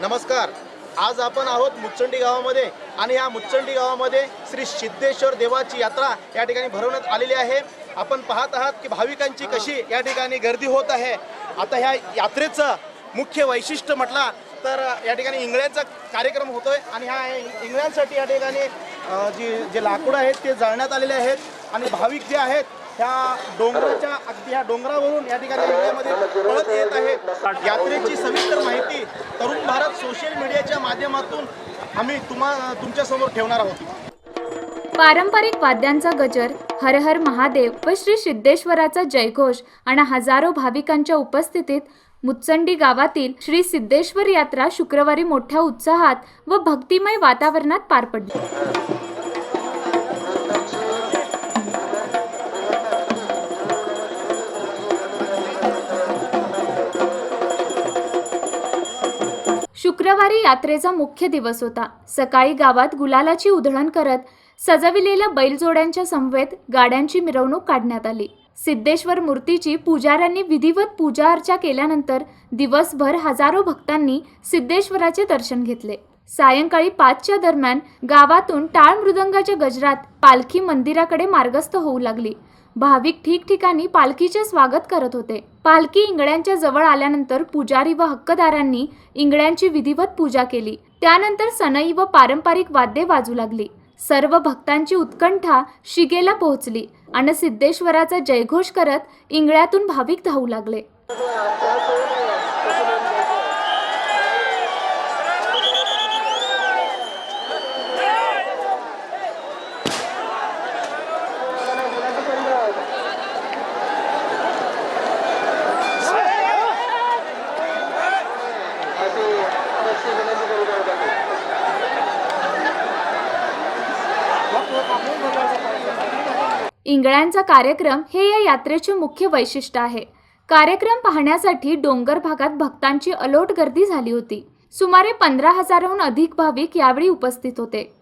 नमस्कार. आज आपण आहोत मुचंडी गावामध्ये आणि या मुचंडी गावामध्ये श्री सिद्धेश्वर देवाची यात्रा या ठिकाणी भरवण्यात आलेली आहे. आपण पाहत आहात की भाविकांची कशी या ठिकाणी गर्दी होत आहे. आता ह्या यात्रेचं मुख्य वैशिष्ट्य म्हटला तर या ठिकाणी इंगळ्यांचा कार्यक्रम होतोय आणि ह्या इंगळ्यांसाठी या ठिकाणी जी जे लाकूड आहेत ते जाळण्यात आलेले आहेत आणि भाविक जे आहेत ह्या डोंगराच्या अगदी ह्या डोंगरावरून या ठिकाणी इंडियामध्ये पळत येत आहेत यात्रेची सविस्तर माहिती तरुण भारत सोशल मीडियाच्या माध्यमातून आम्ही तुम्हा तुमच्यासमोर ठेवणार आहोत. पारंपरिक वाद्यांचा गजर हर हर महादेव व श्री सिद्धेश्वराचा जयघोष आणि हजारो भाविकांच्या उपस्थितीत मुत्संडी गावातील श्री सिद्धेश्वर यात्रा शुक्रवारी मोठ्या उत्साहात व भक्तिमय वातावरणात पार पडली. शुक्रवारी यात्रेचा मुख्य दिवस होता. सकाळी गावात गुलालाची उधळण करत सजविलेल्या बैलजोड्यांच्या समवेत गाड्यांची मिरवणूक काढण्यात आली. सिद्धेश्वर मूर्तीची पुजाऱ्यांनी विधिवत पूजा अर्चा केल्यानंतर दिवसभर हजारो भक्तांनी सिद्धेश्वराचे दर्शन घेतले. सायंकाळी पाचच्या दरम्यान गावातून टाळ मृदंगाच्या गजरात पालखी मंदिराकडे मार्गस्थ होऊ लागली. भाविक ठिकठिकाणी पालखीचे स्वागत करत होते. पालखी इंगळ्यांच्या जवळ आल्यानंतर पुजारी व हक्कदारांनी इंगळ्यांची विधिवत पूजा केली. त्यानंतर सनई व पारंपरिक वाद्ये वाजू लागली. सर्व भक्तांची उत्कंठा शिगेला पोहोचली आणि सिद्धेश्वराचा जयघोष करत इंगळ्यातून भाविक धावू लागले. इंगळ्यांचा कार्यक्रम हे या यात्रेचे मुख्य वैशिष्ट्य आहे. कार्यक्रम पाहण्यासाठी डोंगर भागात भक्तांची अलोट गर्दी झाली होती. सुमारे पंधरा हजाराहून अधिक भाविक यावेळी उपस्थित होते.